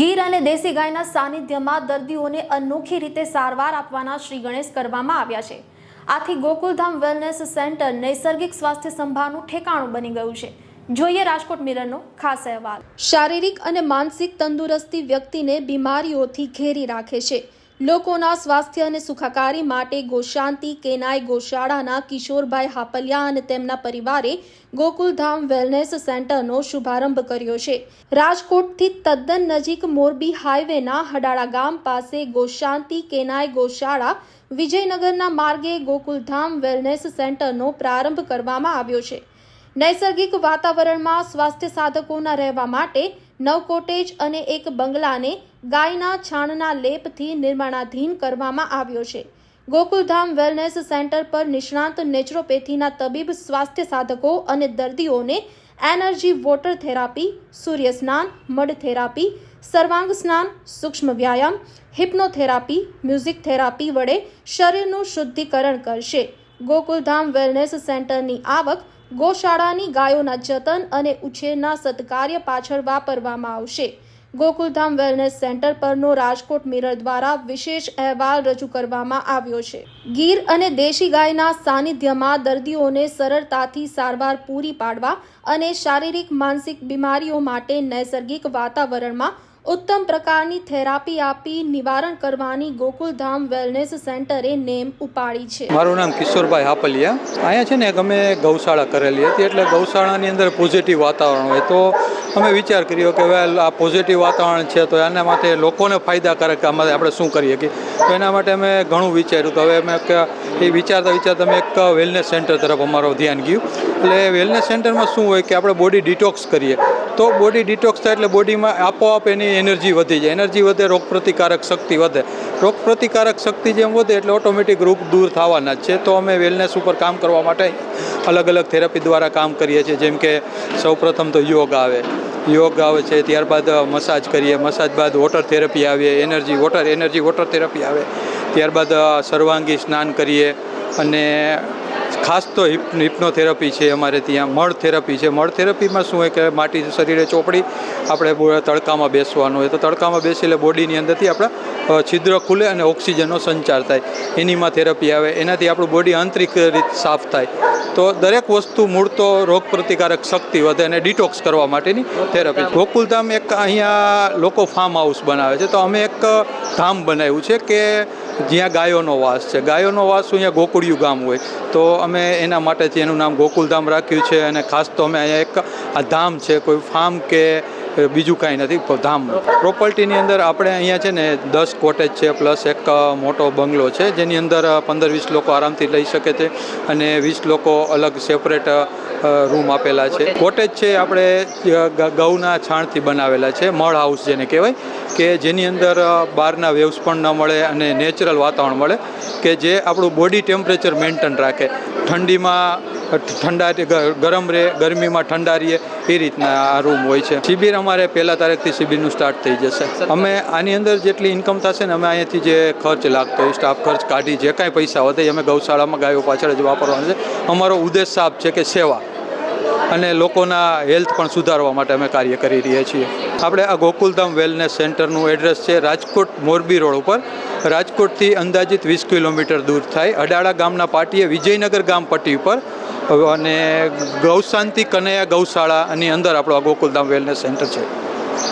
ગીર અને દેશી ગાયના સાનિધ્યમાં દર્દીઓને અનોખી રીતે સારવાર આપવાના શ્રી ગણેશ કરવામાં આવ્યા છે. આથી ગોકુલધામ વેલનેસ સેન્ટર નૈસર્ગિક સ્વાસ્થ્ય સંભાળનું ઠેકાણું બની ગયું છે. જોઈએ રાજકોટ મિરરનો ખાસ અહેવાલ. શારીરિક અને માનસિક તંદુરસ્તી વ્યક્તિને બીમારીઓથી ઘેરી રાખે છે. લોકોના સ્વાસ્થ્ય અને સુખાકારી માટે ગોશાંતિ કેનાય ગોશાળાના કિશોરભાઈ હાપલિયા અને તેમના પરિવારે ગોકુલધામ વેલનેસ સેન્ટરનો શુભારંભ કર્યો છે. રાજકોટથી તદ્દન નજીક મોરબી હાઈવેના હડાળા ગામ પાસે ગોશાંતિ કેનાય ગોશાળા વિજયનગરના માર્ગે ગોકુલધામ વેલનેસ સેન્ટરનો પ્રારંભ કરવામાં આવ્યો છે. નૈસર્ગિક વાતાવરણમાં સ્વાસ્થ્ય સાધકોના રહેવા માટે નવ કોટેજ અને એક બંગલાને ગાયના છાણના લેપથી નિર્માણાધીન કરવામાં આવ્યો છે. ગોકુલધામ વેલનેસ સેન્ટર પર નિષ્ણાંત નેચરોપેથીના તબીબ, સ્વાસ્થ્ય સાધકો અને દર્દીઓને એનર્જી વોટર થેરાપી, સૂર્ય સ્નાન, મડ થેરાપી, સર્વાંગ સ્નાન, સૂક્ષ્મ વ્યાયામ, હિપ્નોથેરાપી, મ્યુઝિક થેરાપી વડે શરીરનું શુદ્ધિકરણ કરશે. ગોકુલધામ વેલનેસ સેન્ટરની આવક ગોશાળાની ગાયોના જતન અને ઉછેરના સત્કાર્ય પાછળ વાપરવામાં આવશે. ગોકુલધામ વેલનેસ સેન્ટર પરનો રાજકોટ મિરર દ્વારા વિશેષ અહેવાલ રજૂ કરવામાં આવ્યો છે. ગીર અને દેશી ગાયના સાનિધ્યમાં દર્દીઓને સરળતાથી સારવાર પૂરી પાડવા અને શારીરિક માનસિક બીમારીઓ માટે નૈસર્ગિક વાતાવરણમાં ઉત્તમ પ્રકારની થેરાપી આપી નિવારણ કરવાની ગોકુલધામ વેલનેસ સેન્ટરે નેમ ઉપાડી છે. મારું નામ કિશોરભાઈ હાપલિયા. અહીંયા છે ને અમે ગૌશાળા કરેલી હતી, એટલે ગૌશાળાની અંદર પોઝિટિવ વાતાવરણ હોય. તો અમે વિચાર કર્યો કે, વેલ, આ પોઝિટિવ વાતાવરણ છે, તો એના માટે લોકોને ફાયદાકારક આમાં આપણે શું કરીએ કે તો એના માટે અમે ઘણું વિચાર્યું. તો હવે અમે એ વિચારતા વિચારતા અમે એક વેલનેસ સેન્ટર તરફ અમારું ધ્યાન ગયું. એટલે વેલનેસ સેન્ટરમાં શું હોય કે, આપણે બોડી ડિટોક્સ કરીએ. તો બોડી ડિટોક્સ થાય એટલે બોડીમાં આપોઆપ એની એનર્જી વધી જાય. એનર્જી વધે રોગ પ્રતિકારક શક્તિ વધે. રોગ પ્રતિકારક શક્તિ જેમ વધે એટલે ઓટોમેટિક રોગ દૂર થવાના જ છે. તો અમે વેલનેસ ઉપર કામ કરવા માટે અલગ અલગ થેરાપી દ્વારા કામ કરીએ છીએ. જેમ કે સૌપ્રથમ તો યોગ આવે. યોગ આવે છે, ત્યારબાદ મસાજ કરીએ. મસાજ બાદ વોટર થેરપી આવે energy water energy water therapy આવે. ત્યારબાદ સર્વાંગી સ્નાન કરીએ. અને ખાસ તો હિપ હિપ્નોથેરપી છે અમારે ત્યાં મળ થેરપી છે. મળ થેરપીમાં શું હોય કે માટી શરીરે ચોપડી, આપણે તડકામાં બેસવાનું હોય. તો તડકામાં બેસી એટલે બોડીની અંદરથી આપણા છિદ્ર ખુલે અને ઓક્સિજનનો સંચાર થાય. એનીમાં થેરાપી આવે. એનાથી આપણું બોડી આંતરિક રીત સાફ થાય. તો દરેક વસ્તુ મૂળ તો રોગ પ્રતિકારક શક્તિ વધે અને ડિટોક્સ કરવા માટેની થેરપી. ગોકુલધામ એક અહીંયા લોકો ફાર્મ હાઉસ બનાવે છે. તો અમે એક ધામ બનાવ્યું છે કે જ્યાં ગાયોનો વાસ છે. ગાયોનો વાસ અહીંયા ગોકુળિયું ગામ હોય. તો અમે એના માટેથી એનું નામ ગોકુલધામ રાખ્યું છે અને ખાસ તો અમે અહીંયા એક આ ધામ છે, કોઈ ફાર્મ કે બીજું કાંઈ નથી ધામ. પ્રોપર્ટીની અંદર આપણે અહીંયા છે ને દસ કોટેજ છે, પ્લસ એક મોટો બંગલો છે, જેની અંદર પંદર વીસ લોકો આરામથી લઈ શકે છે અને વીસ લોકો અલગ સેપરેટ રૂમ આપેલા છે. કોટેજ છે આપણે ગૌના છાણથી બનાવેલા છે, મળ હાઉસ જેને કહેવાય, કે જેની અંદર બહારના વેવ્સ પણ ન મળે અને નેચરલ વાતાવરણ મળે, કે જે આપણું બોડી ટેમ્પરેચર મેન્ટેન રાખે. ઠંડીમાં ઠંડા ગરમ રહે ગરમીમાં ઠંડા રહીએ, એ રીતના આ રૂમ હોય છે. શિબિર અમારે પહેલા તારીખથી શિબિરનું સ્ટાર્ટ થઈ જશે. અમે આની અંદર જેટલી ઇન્કમ થશે ને અમે અહીંયાથી જે ખર્ચ લાગતો હોય સ્ટાફ ખર્ચ કાઢી, જે કાંઈ પૈસા વધે અમે ગૌશાળામાં ગાયો પાછળ જ વાપરવાનો છે. અમારો ઉદ્દેશ સાફ છે કે સેવા અને લોકોના હેલ્થ પણ સુધારવા માટે અમે કાર્ય કરી રહ્યા છીએ. આપણે આ ગોકુલધામ વેલનેસ સેન્ટરનું એડ્રેસ છે રાજકોટ મોરબી રોડ ઉપર. રાજકોટથી અંદાજિત વીસ કિલોમીટર દૂર થાય. અડાળા ગામના પાટીએ વિજયનગર ગામ પટ્ટી ઉપર. અને ગૌશાંતિ કનૈયા ગૌશાળાની અંદર આપણો આ ગોકુલધામ વેલનેસ સેન્ટર છે.